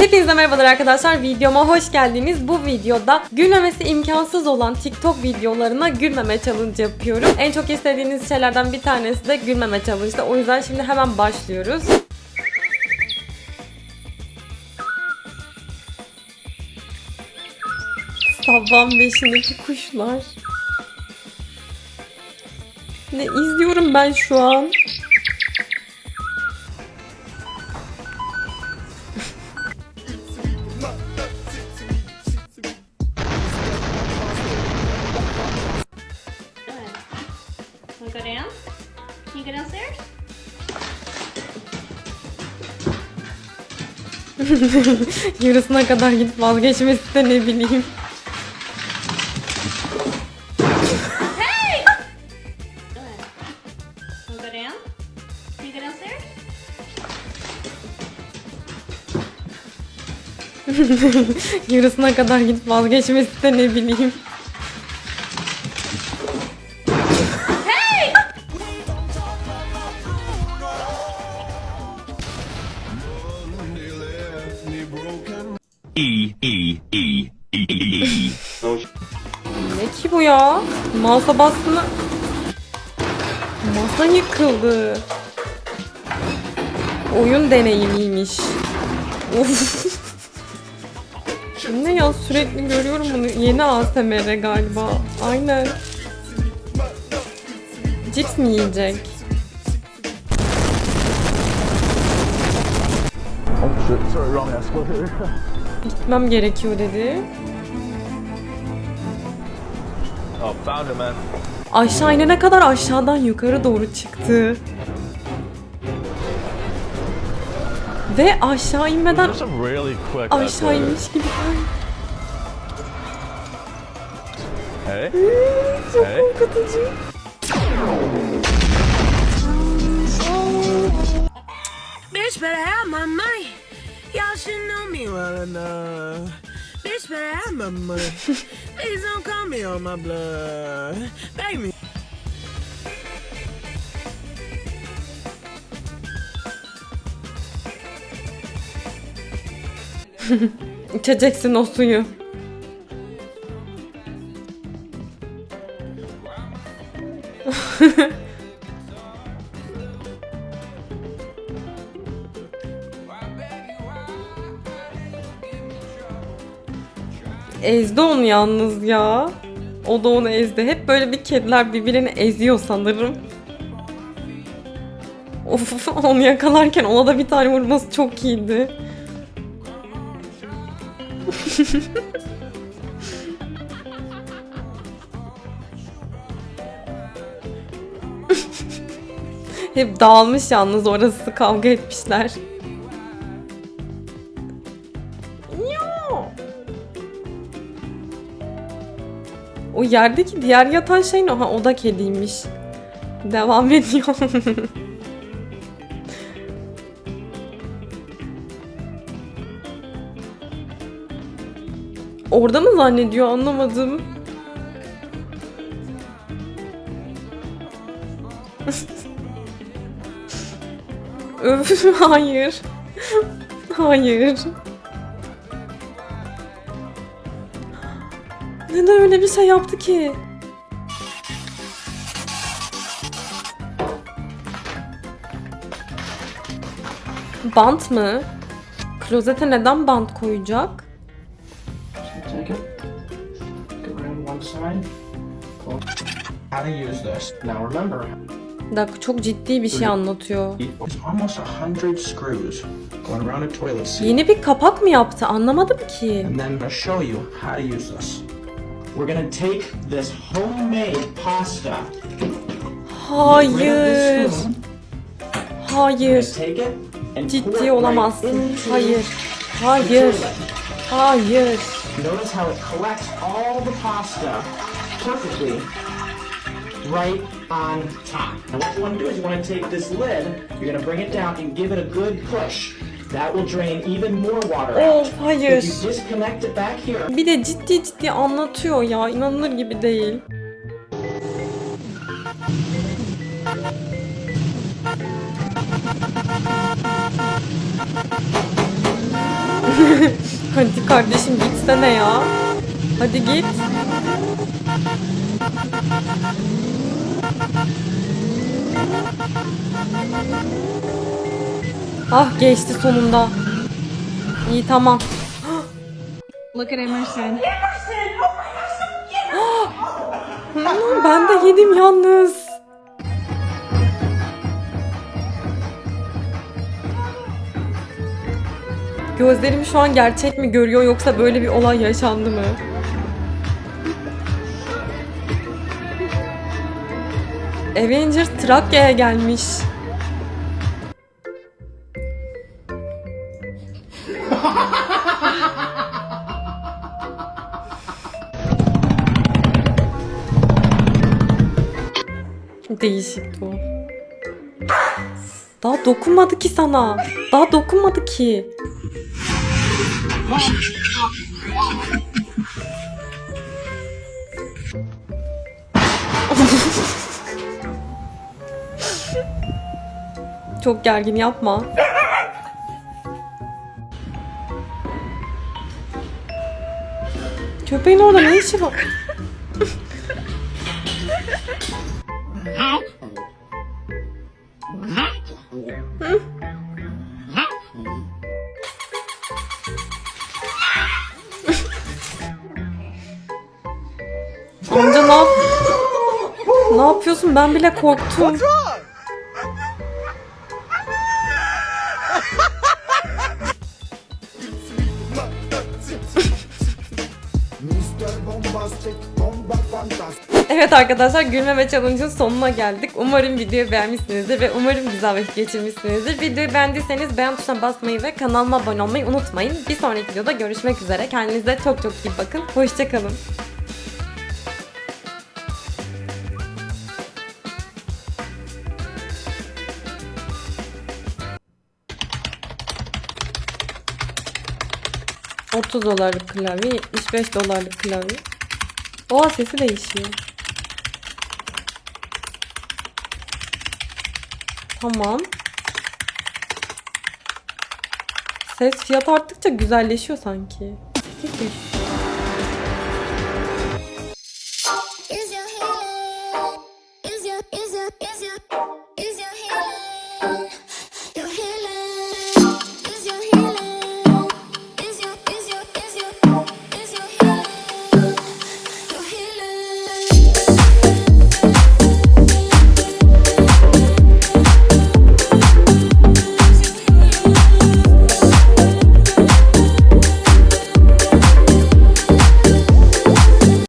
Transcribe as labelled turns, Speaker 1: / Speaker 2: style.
Speaker 1: Hepinize merhabalar arkadaşlar. Videoma hoş geldiniz. Bu videoda gülmemesi imkansız olan TikTok videolarına gülmeme challenge yapıyorum. En çok istediğiniz şeylerden bir tanesi de gülmeme challenge. O yüzden şimdi hemen başlıyoruz. Sabahın beşindeki kuşlar. Ne izliyorum ben şu an?
Speaker 2: Go downstairs?
Speaker 1: Yarısına kadar gidip vazgeçmesi de ne bileyim.
Speaker 2: Good. Wanna go down? Can you go downstairs?
Speaker 1: Yarısına kadar gidip vazgeçmesi de ne bileyim.
Speaker 3: E E E E E E.
Speaker 1: Ne ki bu ya? Masa bastığını... Masa yıkıldı. Oyun deneyimiymiş. Of. ne ya sürekli görüyorum bunu. Yeni ASMR galiba. Aynen. Cips mi yiyecek? Gitmem gerekiyor dedi.
Speaker 3: Oh, found him, man.
Speaker 1: Aşağı inene kadar aşağıdan yukarı doğru çıktı. Ve aşağı inmeden
Speaker 3: really
Speaker 1: aşağı inmiş gibi.
Speaker 3: Hey,
Speaker 1: Çok
Speaker 3: Hey.
Speaker 1: korkutucu.
Speaker 4: Bitch better have my money. Y'all should know me well enough. Bitch better have my money. Please don't call me on my blood. Me.
Speaker 1: İçeceksin o suyu. Ezdi onu yalnız ya. O da onu ezdi. Hep böyle bir kediler birbirini eziyor sanırım. Of onu yakalarken ona da bir tane vurması çok iyiydi. Hep dağılmış yalnız orası kavga etmişler. O yerdeki diğer yatan şey ne? Ha o da kediymiş. Devam ediyor. Orada mı zannediyor anlamadım. Öf hayır. Hayır. Neden öyle bir şey yaptı ki? Bant mı? Klozete neden bant koyacak? Bir çok ciddi bir şey anlatıyor. Yeni bir kapak mı yaptı? Anlamadım ki.
Speaker 5: We're gonna take this homemade pasta.
Speaker 1: Hayır.
Speaker 5: this spoon.
Speaker 1: Hayır.
Speaker 5: Take it and
Speaker 1: Ciddi
Speaker 5: it
Speaker 1: olamazsın.
Speaker 5: right into
Speaker 1: Hayır. Hayır. Hayır.
Speaker 5: Notice how it collects all the pasta perfectly right on top. Now what you want to do is you want to take this lid, you're going to bring it down and give it a good push. That will drain even more water out.
Speaker 1: Of hayır.
Speaker 5: If you disconnect it back here,
Speaker 1: Bir de ciddi ciddi anlatıyor ya. İnanılır gibi değil. Hadi kardeşim gitsene ya. Hadi git. Ah geçti sonunda. İyi tamam.
Speaker 2: Look at Emerson.
Speaker 1: Hmm, Ben de yedim yalnız. Gözlerim şu an gerçek mi görüyor yoksa böyle bir olay yaşandı mı? Avengers Trakya'ya gelmiş. Değişik bu. Daha dokunmadı ki sana. Daha dokunmadı ki. Çok gergin yapma. Köpeğin orada ne işi var? Amca ne yap? Ne yapıyorsun? Ben bile korktum. Evet arkadaşlar gülmeme challenge'ın sonuna geldik. Umarım videoyu beğenmişsinizdir ve umarım güzel vakit geçirmişsinizdir. Videoyu beğendiyseniz beğen tuşuna basmayı ve kanalıma abone olmayı unutmayın. Bir sonraki videoda görüşmek üzere. Kendinize çok çok iyi bakın. Hoşçakalın. ...30 dolarlık klavye, 75 dolarlık klavye. Oha sesi değişiyor. Tamam. Ses fiyat arttıkça güzelleşiyor sanki. 8